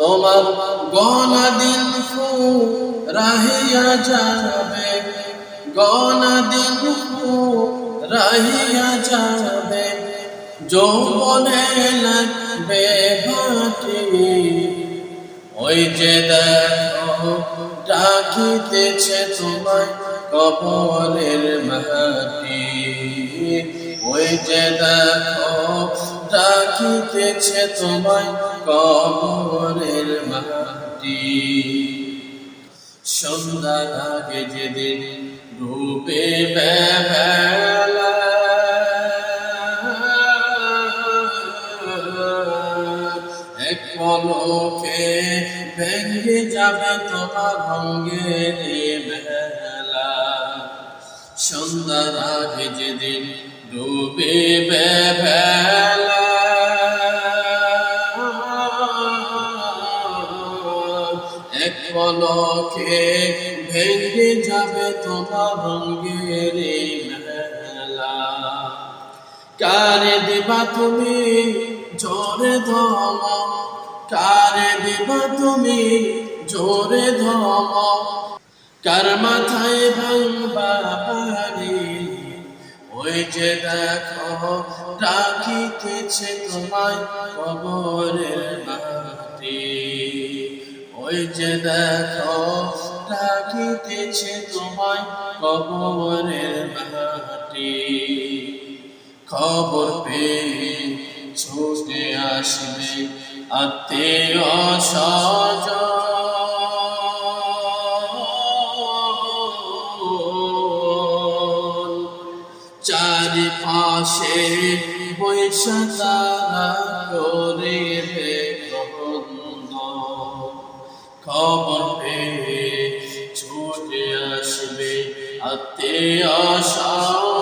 তোমার গনা দিন রাহিয়া যাবে গনা দিন রাহিয়া যাবে। যৌবনে লাগবে ভাটি, ওই যে দেখো ডাকিতেছে তোমায় কবরের মাটি ওই যে দেখো ডাকিতেছে তোমায় কবরের মাটি। সন্ধ্যার আগে যেদিন ডুবে বেলা এক পলকে ভেঙে যাবে তোমার ভঙ্গের বেলা সন্ধ্যার আগে যেদিন ডুবে বেলা এক পলকে ভেঙে যাবে তোমার রঙ্গের মেলা। কারে দিবা তুমি জোরে ধম কারে দিবা তুমি জোরে ধম কার মাথায় ভাঙবা পারি ওই যে দেখো, ডাকিতেছে তোমায় কবরের মাটি ওই যে দেখো ডাকিতেছে তোমায় কবরের মাটি। খবর পেয়ে ছুটে আসবে আত্মীয় স্বজন। চারিপাশে বৈশা তারা করে পেয়ে ছুটে আসবে আত্মীয় স্বজন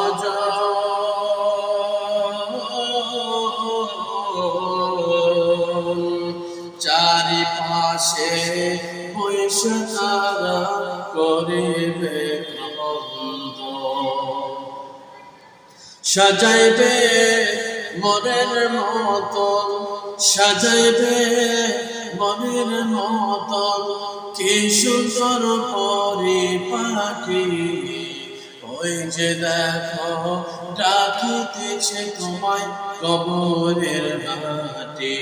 চারিপাশে বৈশা তারা করিবে সাজাইবে মনের মতন সাজাইবে মনের মতন, কি সুন্দর পরিপাটি। ওই যে দেখো, ডাকিতেছে তোমায় কবরের মাটি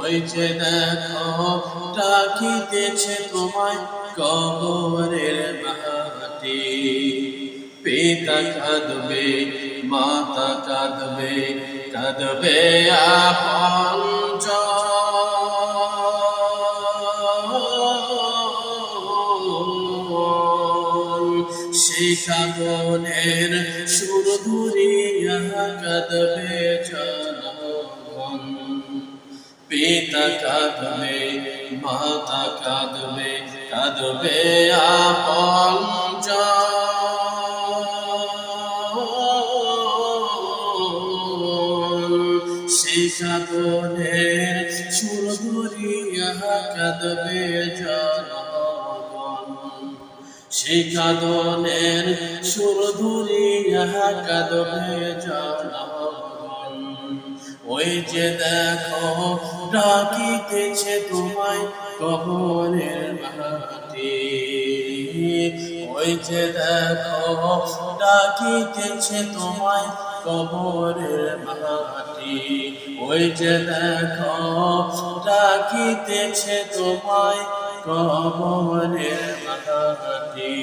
ওই যে দেখো, ডাকিতেছে তোমায় কবরের মাটি পিতা কাঁদবে, মাতা কাঁদবে কাঁদবে আপন শিখাগনের সুর ধরিয়া কাঁদবে পিতা কাঁদবে মাতা কাঁদবে কাঁদবে আপন শিখাগনের সুর ধরিয়া কাঁদবে জনগণ শিখাদনের সুর ধরিয়া কাঁদবে জনগণ ওই যে দেখো, ডাকিতেছে তোমায় কবরের মাটি। ওই যে দেখো, ডাকিতেছে তোমায় কবরের মাটি। ওই যে দেখো, ডাকিতেছে তোমায় কবরের মাটি